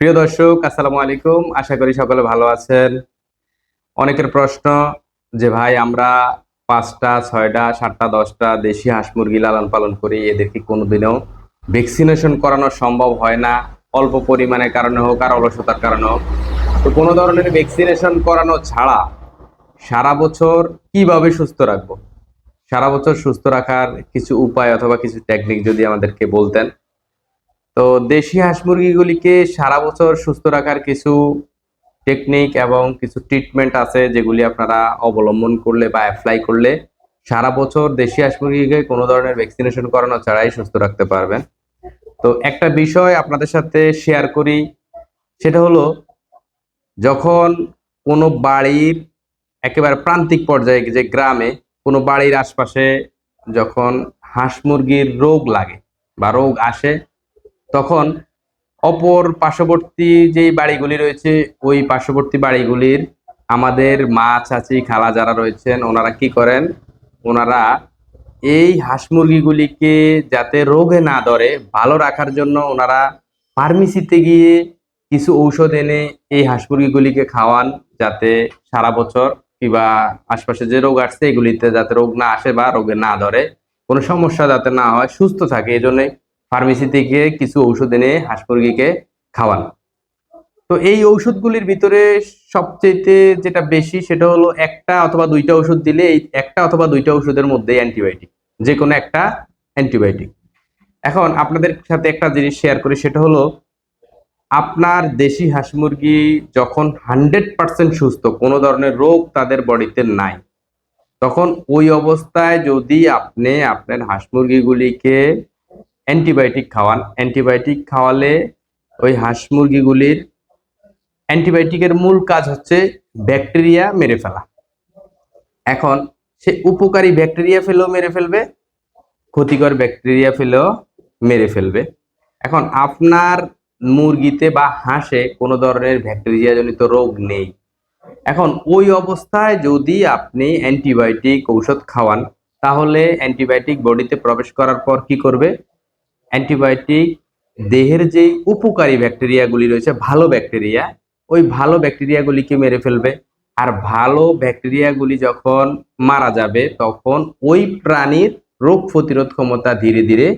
প্রিয় দর্শক, আসসালামু আলাইকুম। আশা করি সকলে ভালো আছেন। অনেকের প্রশ্ন যে, ভাই, আমরা পাঁচটা, ছয়টা, সাতটা, দশটা দেশি হাঁস মুরগি লালন পালন করি এদেরকে কোনোদিনও ভ্যাকসিনেশন করানো সম্ভব হয় না? অল্প পরিমাণের কারণে হোক আর অলসতার কারণে হোক। তো কোনো ধরনের ভ্যাকসিনেশন করানো ছাড়া সারা বছর কীভাবে সুস্থ রাখব? সারা বছর সুস্থ রাখার কিছু উপায় অথবা কিছু টেকনিক যদি আমাদেরকে বলতেন। তো দেশি হাঁস মুরগিগুলিকে সারা বছর সুস্থ রাখার কিছু টেকনিক এবং কিছু ট্রিটমেন্ট আছে যেগুলি আপনারা অবলম্বন করলে বা অ্যাপ্লাই করলে সারা বছর দেশি হাঁস মুরগিকে কোনো ধরনের ভ্যাকসিনেশন করানো ছাড়াই সুস্থ রাখতে পারবেন। তো একটা বিষয় আপনাদের সাথে শেয়ার করি, সেটা হলো যখন কোনো বাড়ির একেবারে প্রান্তিক পর্যায়ে যে গ্রামে কোনো বাড়ির আশপাশে যখন হাঁস মুরগির রোগ লাগে বা রোগ আসে তখন অপর পার্শ্ববর্তী যেই বাড়িগুলি রয়েছে, ওই পার্শ্ববর্তী বাড়িগুলির আমাদের মা, চাচি, খালা যারা রয়েছেন, ওনারা কি করেন? ওনারা এই হাঁস মুরগিগুলিকে যাতে রোগে না ধরে, ভালো রাখার জন্য ওনারা ফার্মেসিতে গিয়ে কিছু ঔষধ এনে এই হাঁস মুরগিগুলিকে খাওয়ান, যাতে সারা বছর কিংবা আশপাশে যে রোগ আসছে, এগুলিতে যাতে রোগ না আসে বা রোগে না ধরে, কোনো সমস্যা যাতে না হয়, সুস্থ থাকে। এই জন্যই ফার্মেসি থেকে কিছু ঔষধ এনে হাঁস মুরগিকে খাওয়ান। তো এই ঔষধগুলির ভিতরে সবচেয়ে যেটা বেশি সেটা হলো একটা অথবা দুইটা ওষুধ দিলে এই একটা অথবা দুইটা ওষুধের মধ্যে অ্যান্টিবায়োটিক যে কোনো একটা অ্যান্টিবায়োটিক এখন আপনাদের সাথে একটা জিনিস শেয়ার করি, সেটা হলো আপনার দেশি হাঁস মুরগি যখন হান্ড্রেড পার্সেন্ট সুস্থ, কোনো ধরনের রোগ তাদের বডিতে নাই, তখন ওই অবস্থায় যদি আপনি আপনার হাঁস মুরগিগুলিকে অ্যান্টিবায়োটিক খাওয়ান। অ্যান্টিবায়োটিক খাওয়ালে ওই হাঁস মুরগিগুলির অ্যান্টিবায়োটিকের মূল কাজ হচ্ছে ব্যাকটেরিয়া মেরে ফেলা। এখন সে উপকারী ব্যাকটেরিয়া ফেলেও মেরে ফেলবে, ক্ষতিকর ব্যাকটেরিয়া ফেলেও মেরে ফেলবে। এখন আপনার মুরগিতে বা হাঁসে কোনো ধরনের ব্যাকটেরিয়াজনিত রোগ নেই। এখন ওই অবস্থায় যদি আপনি অ্যান্টিবায়োটিক ঔষধ খাওয়ান, তাহলে অ্যান্টিবায়োটিক বডিতে প্রবেশ করার পর কি করবে? অ্যান্টিবায়োটিক, দেহের যে উপকারী ব্যাকটেরিয়াগুলি রয়েছে, ভালো ব্যাকটেরিয়া, ওই ভালো ব্যাকটেরিয়াগুলিকে মেরে ফেলবে। আর ভালো ব্যাকটেরিয়াগুলি যখন মারা যাবে, তখন ওই প্রাণীর রোগ প্রতিরোধ ক্ষমতা ধীরে ধীরে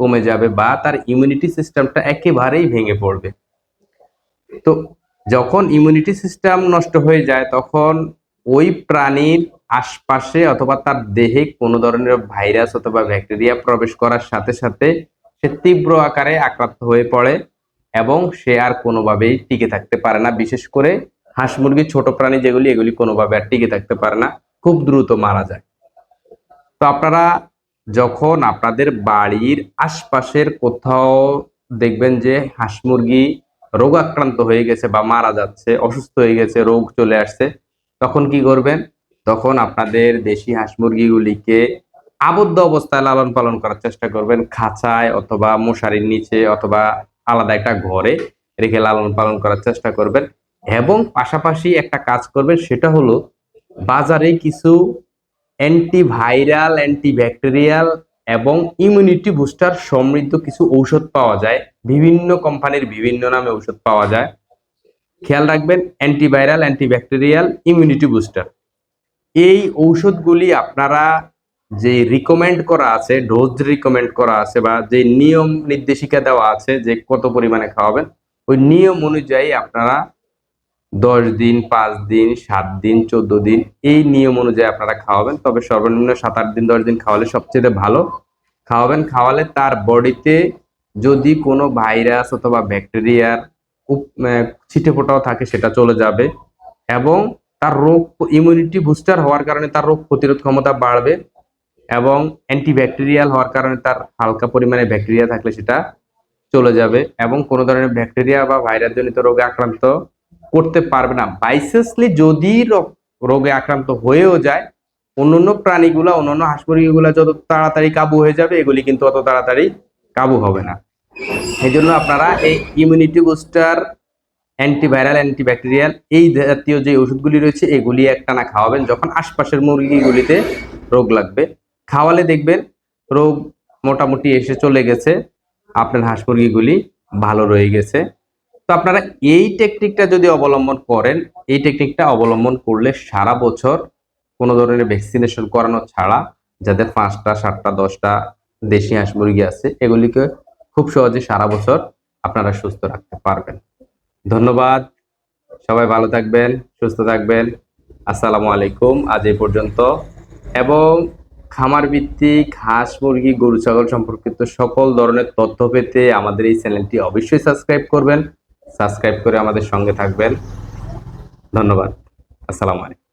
কমে যাবে বা তার ইমিউনিটি সিস্টেমটা একেবারেই ভেঙে পড়বে। তো যখন ইমিউনিটি সিস্টেম নষ্ট হয়ে যায়, তখন ওই প্রাণীর আশপাশে অথবা তার দেহে কোনো ধরনের ভাইরাস অথবা ব্যাকটেরিয়া প্রবেশ করার সাথে সাথে সে তীব্র আকারে আক্রান্ত হয়ে পড়ে এবং সে আর কোনোভাবেই টিকে থাকতে পারে না। বিশেষ করে হাঁস মুরগি, ছোট প্রাণী যেগুলি, এগুলি কোনোভাবে আর টিকে থাকতে পারে না। খুব দ্রুত মারা যায়। তো আপনারা যখন আপনাদের বাড়ির আশপাশের কোথাও দেখবেন যে হাঁস মুরগি রোগাক্রান্ত হয়ে গেছে বা মারা যাচ্ছে, অসুস্থ হয়ে গেছে, রোগ চলে আসছে, তখন কি করবেন? তখন আপনাদের দেশি হাঁস মুরগিগুলিকে আবদ্ধ অবস্থায় লালন পালন করার চেষ্টা করবেন। খাঁচায় অথবা মশারির নিচে অথবা আলাদা একটা ঘরে রেখে লালন পালন করার চেষ্টা করবেন। এবং পাশাপাশি একটা কাজ করবেন, সেটা হলো বাজারে কিছু অ্যান্টিভাইরাল, অ্যান্টিব্যাকটেরিয়াল এবং ইমিউনিটি বুস্টার সমৃদ্ধ কিছু ঔষধ পাওয়া যায়। বিভিন্ন কোম্পানির বিভিন্ন নামে ঔষধ পাওয়া যায়। খেয়াল রাখবেন, অ্যান্টিভাইরাল, অ্যান্টিব্যাকটেরিয়াল, ইমিউনিটি বুস্টার। এই ঔষধগুলি আপনারা যে রিকমেন্ড করা আছে ডোজ রিকমেন্ড করা আছে বা যে নিয়ম নির্দেশিকা দেওয়া আছে যে কত পরিমাণে খাওয়াবেন, ওই নিয়ম অনুযায়ী আপনারা দশ দিন, পাঁচ দিন, সাত দিন, চোদ্দ দিন এই নিয়ম অনুযায়ী আপনারা খাওয়াবেন। তবে সর্বনিম্ন সাত আট দিন, দশ দিন খাওয়ালে সবচেয়ে ভালো। খাওয়াবেন, খাওয়ালে তার বডিতে যদি কোনো ভাইরাস অথবা ব্যাকটেরিয়ার ছিটে ফোটাও থাকে, সেটা চলে যাবে এবং তার রোগ ইমিউনিটি বুস্টার হওয়ার কারণে তার রোগ প্রতিরোধ ক্ষমতা বাড়বে। এবং অ্যান্টিব্যাকটেরিয়াল হওয়ার কারণে তার হালকা পরিমাণে ব্যাকটেরিয়া থাকলে সেটা চলে যাবে এবং কোনো ধরনের ব্যাকটেরিয়া বা ভাইরাস জনিত রোগে আক্রান্ত করতে পারবে না। বাইসেসলি যদি রোগে আক্রান্ত হয়েও যায়, অন্যান্য প্রাণীগুলা, অন্যান্য হাঁস মুরগিগুলা যত তাড়াতাড়ি কাবু হয়ে যাবে, এগুলি কিন্তু অত তাড়াতাড়ি কাবু হবে না। এই জন্য আপনারা এই ইমিউনিটি বুস্টার অ্যান্টিভাইরাল অ্যান্টিব্যাকটেরিয়াল এই জাতীয় যে ওষুধগুলি রয়েছে, এগুলি একটানা খাওয়াবেন যখন আশপাশের মুরগিগুলিতে রোগ লাগবে। খাওয়ালে দেখবেন রোগ মোটামুটি এসে চলে গেছে। আপনার হাঁস মুরগিগুলি ভালো রয়ে গেছে। তো আপনারা এই টেকনিকটা যদি অবলম্বন করেন, এই টেকনিকটা অবলম্বন করলে সারা বছর কোনো ধরনের ভ্যাকসিনেশন করানো ছাড়া যাদের পাঁচটা, সাতটা, দশটা দেশি হাঁস মুরগি আছে, এগুলিকে খুব সহজে সারা বছর আপনারা সুস্থ রাখতে পারবেন। ধন্যবাদ। সবাই ভালো থাকবেন, সুস্থ থাকবেন। আসসালামু আলাইকুম। আজ এই পর্যন্ত। এবং খামার ভিত্তিক হাঁস মুরগি গরু ছাগল সম্পর্কিত সকল ধরনের তথ্য পেতে আমাদের এই চ্যানেলটি অবশ্যই সাবস্ক্রাইব করবেন। সাবস্ক্রাইব করে আমাদের সঙ্গে থাকবেন। ধন্যবাদ। আসসালামু আলাইকুম।